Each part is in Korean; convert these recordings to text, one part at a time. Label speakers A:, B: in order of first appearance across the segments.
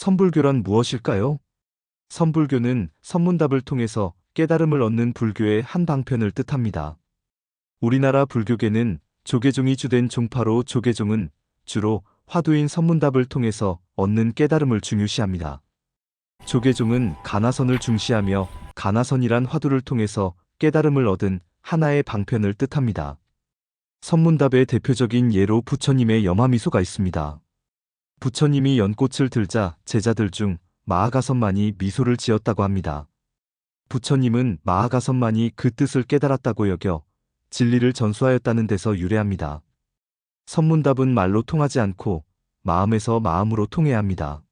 A: 선불교란 무엇일까요? 선불교는 선문답을 통해서 깨달음을 얻는 불교의 한 방편을 뜻합니다. 우리나라 불교계는 조계종이 주된 종파로 조계종은 주로 화두인 선문답을 통해서 얻는 깨달음을 중요시합니다. 조계종은 가나선을 중시하며 가나선이란 화두를 통해서 깨달음을 얻은 하나의 방편을 뜻합니다. 선문답의 대표적인 예로 부처님의 염화미소가 있습니다. 부처님이 연꽃을 들자 제자들 중 마하가선만이 미소를 지었다고 합니다. 부처님은 마하가선만이 그 뜻을 깨달았다고 여겨 진리를 전수하였다는 데서 유래합니다. 선문답은 말로 통하지 않고 마음에서 마음으로 통해야 합니다.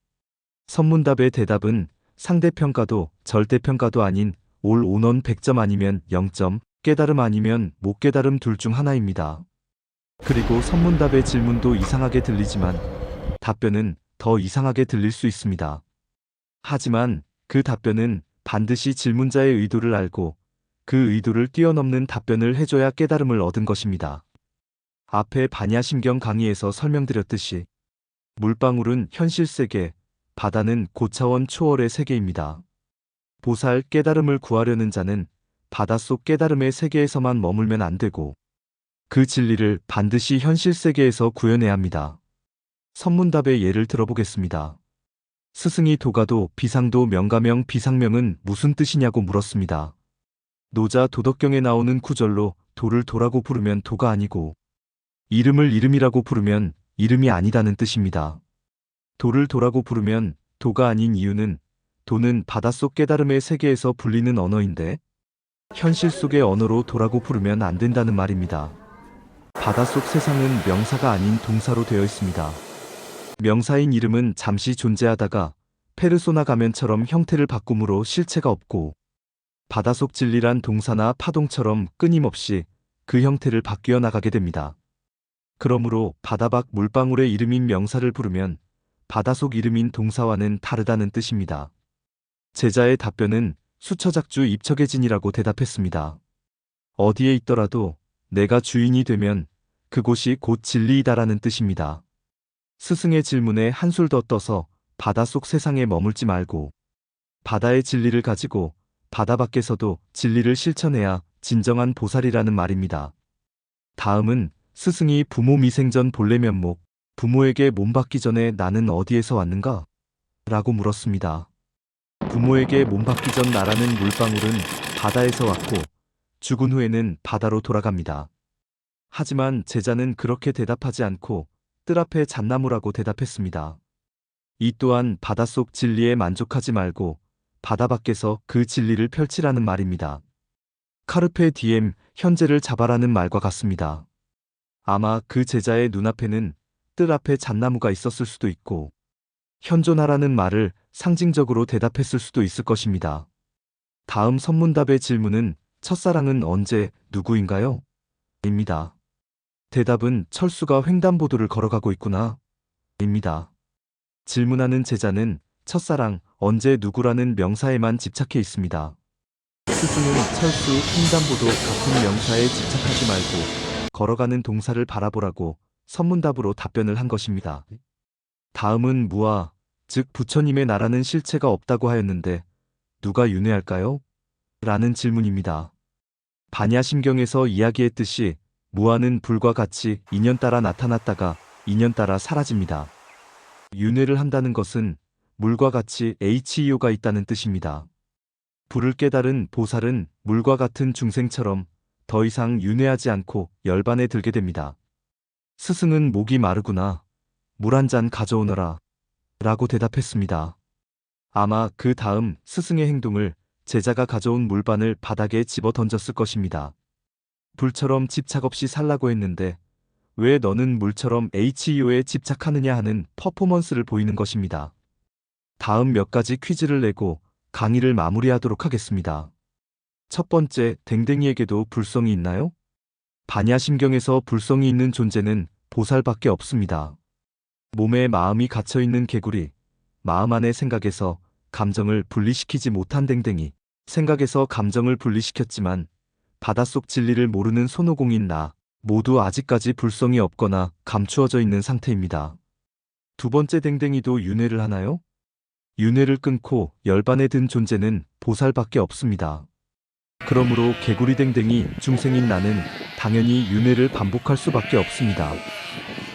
A: 선문답의 대답은 상대평가도 절대평가도 아닌 올 온원 100점 아니면 0점, 깨달음 아니면 못 깨달음 둘 중 하나입니다. 그리고 선문답의 질문도 이상하게 들리지만 답변은 더 이상하게 들릴 수 있습니다. 하지만 그 답변은 반드시 질문자의 의도를 알고 그 의도를 뛰어넘는 답변을 해줘야 깨달음을 얻은 것입니다. 앞에 반야심경 강의에서 설명드렸듯이 물방울은 현실 세계, 바다는 고차원 초월의 세계입니다. 보살 깨달음을 구하려는 자는 바닷속 깨달음의 세계에서만 머물면 안 되고 그 진리를 반드시 현실 세계에서 구현해야 합니다. 선문답의 예를 들어보겠습니다. 스승이 도가도 비상도 명가명 비상명은 무슨 뜻이냐고 물었습니다. 노자 도덕경에 나오는 구절로 도를 도라고 부르면 도가 아니고 이름을 이름이라고 부르면 이름이 아니다는 뜻입니다. 도를 도라고 부르면 도가 아닌 이유는 도는 바닷속 깨달음의 세계에서 불리는 언어인데 현실 속의 언어로 도라고 부르면 안 된다는 말입니다. 바닷속 세상은 명사가 아닌 동사로 되어 있습니다. 명사인 이름은 잠시 존재하다가 페르소나 가면처럼 형태를 바꿈으로 실체가 없고 바다속 진리란 동사나 파동처럼 끊임없이 그 형태를 바뀌어 나가게 됩니다. 그러므로 바다밖 물방울의 이름인 명사를 부르면 바다속 이름인 동사와는 다르다는 뜻입니다. 제자의 답변은 수처작주 입척의진이라고 대답했습니다. 어디에 있더라도 내가 주인이 되면 그곳이 곧 진리이다라는 뜻입니다. 스승의 질문에 한술 더 떠서 바닷속 세상에 머물지 말고 바다의 진리를 가지고 바다 밖에서도 진리를 실천해야 진정한 보살이라는 말입니다. 다음은 스승이 부모 미생전 본래 면목, 부모에게 몸 받기 전에 나는 어디에서 왔는가? 라고 물었습니다. 부모에게 몸 받기 전 나라는 물방울은 바다에서 왔고 죽은 후에는 바다로 돌아갑니다. 하지만 제자는 그렇게 대답하지 않고 뜰 앞에 잣나무라고 대답했습니다. 이 또한 바닷속 진리에 만족하지 말고 바다 밖에서 그 진리를 펼치라는 말입니다. 카르페 디엠 현재를 잡아라는 말과 같습니다. 아마 그 제자의 눈앞에는 뜰 앞에 잣나무가 있었을 수도 있고 현존하라는 말을 상징적으로 대답했을 수도 있을 것입니다. 다음 선문답의 질문은 첫사랑은 언제 누구인가요? 입니다. 대답은 철수가 횡단보도를 걸어가고 있구나. 입니다. 질문하는 제자는 첫사랑 언제 누구라는 명사에만 집착해 있습니다. 스승은 철수 횡단보도 같은 명사에 집착하지 말고 걸어가는 동사를 바라보라고 선문답으로 답변을 한 것입니다. 다음은 무아, 즉 부처님의 나라는 실체가 없다고 하였는데 누가 윤회할까요? 라는 질문입니다. 반야심경에서 이야기했듯이 무아는 불과 같이 인연 따라 나타났다가 인연 따라 사라집니다. 윤회를 한다는 것은 물과 같이 HEO가 있다는 뜻입니다. 불을 깨달은 보살은 물과 같은 중생처럼 더 이상 윤회하지 않고 열반에 들게 됩니다. 스승은 목이 마르구나. 물 한 잔 가져오너라. 라고 대답했습니다. 아마 그 다음 스승의 행동을 제자가 가져온 물반을 바닥에 집어 던졌을 것입니다. 불처럼 집착 없이 살라고 했는데 왜 너는 물처럼 HEO에 집착하느냐 하는 퍼포먼스를 보이는 것입니다. 다음 몇 가지 퀴즈를 내고 강의를 마무리하도록 하겠습니다. 첫 번째, 댕댕이에게도 불성이 있나요? 반야심경에서 불성이 있는 존재는 보살밖에 없습니다. 몸에 마음이 갇혀있는 개구리, 마음 안의 생각에서 감정을 분리시키지 못한 댕댕이, 생각에서 감정을 분리시켰지만 바닷속 진리를 모르는 손오공인 나, 모두 아직까지 불성이 없거나 감추어져 있는 상태입니다. 두 번째 댕댕이도 윤회를 하나요? 윤회를 끊고 열반에 든 존재는 보살밖에 없습니다. 그러므로 개구리 댕댕이 중생인 나는 당연히 윤회를 반복할 수밖에 없습니다.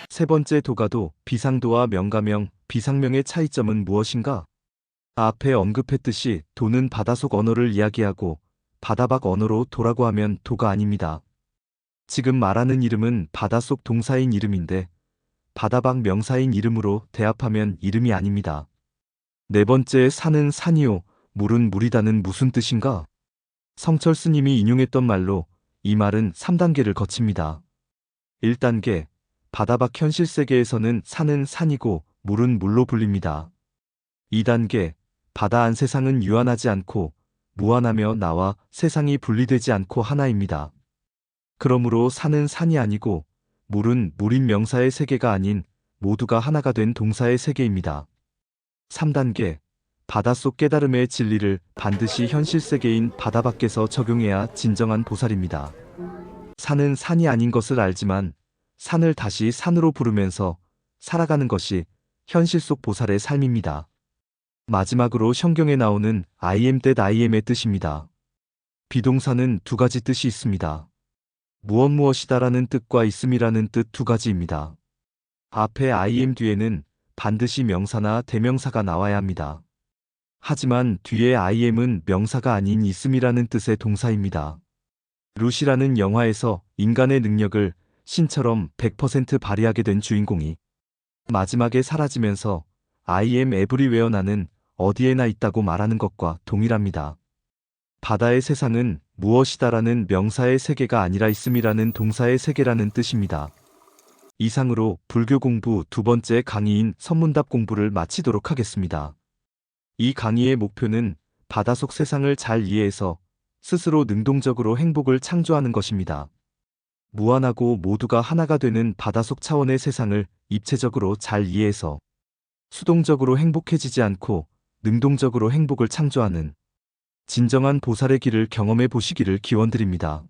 A: 세 번째 도가도 비상도와 명가명, 비상명의 차이점은 무엇인가? 앞에 언급했듯이 도는 바다속 언어를 이야기하고 바다밖 언어로 도라고 하면 도가 아닙니다. 지금 말하는 이름은 바다속 동사인 이름인데 바다밖 명사인 이름으로 대합하면 이름이 아닙니다. 네 번째 산은 산이요, 물은 물이다는 무슨 뜻인가? 성철 스님이 인용했던 말로 이 말은 3단계를 거칩니다. 1단계, 바다밖 현실 세계에서는 산은 산이고 물은 물로 불립니다. 2단계, 바다 안 세상은 유한하지 않고 무한하며 나와 세상이 분리되지 않고 하나입니다. 그러므로 산은 산이 아니고 물은 물인 명사의 세계가 아닌 모두가 하나가 된 동사의 세계입니다. 3단계 바닷속 깨달음의 진리를 반드시 현실 세계인 바다 밖에서 적용해야 진정한 보살입니다. 산은 산이 아닌 것을 알지만 산을 다시 산으로 부르면서 살아가는 것이 현실 속 보살의 삶입니다. 마지막으로 성경에 나오는 I am that I am의 뜻입니다. 비동사는 두 가지 뜻이 있습니다. 무엇 무엇이다라는 뜻과 있음이라는 뜻 두 가지입니다. 앞에 I am 뒤에는 반드시 명사나 대명사가 나와야 합니다. 하지만 뒤에 I am은 명사가 아닌 있음이라는 뜻의 동사입니다. 루시라는 영화에서 인간의 능력을 신처럼 100% 발휘하게 된 주인공이 마지막에 사라지면서 I am everywhere 나는 어디에나 있다고 말하는 것과 동일합니다. 바다의 세상은 무엇이다라는 명사의 세계가 아니라 있음이라는 동사의 세계라는 뜻입니다. 이상으로 불교 공부 두 번째 강의인 선문답 공부를 마치도록 하겠습니다. 이 강의의 목표는 바다 속 세상을 잘 이해해서 스스로 능동적으로 행복을 창조하는 것입니다. 무한하고 모두가 하나가 되는 바다 속 차원의 세상을 입체적으로 잘 이해해서 수동적으로 행복해지지 않고 능동적으로 행복을 창조하는 진정한 보살의 길을 경험해 보시기를 기원드립니다.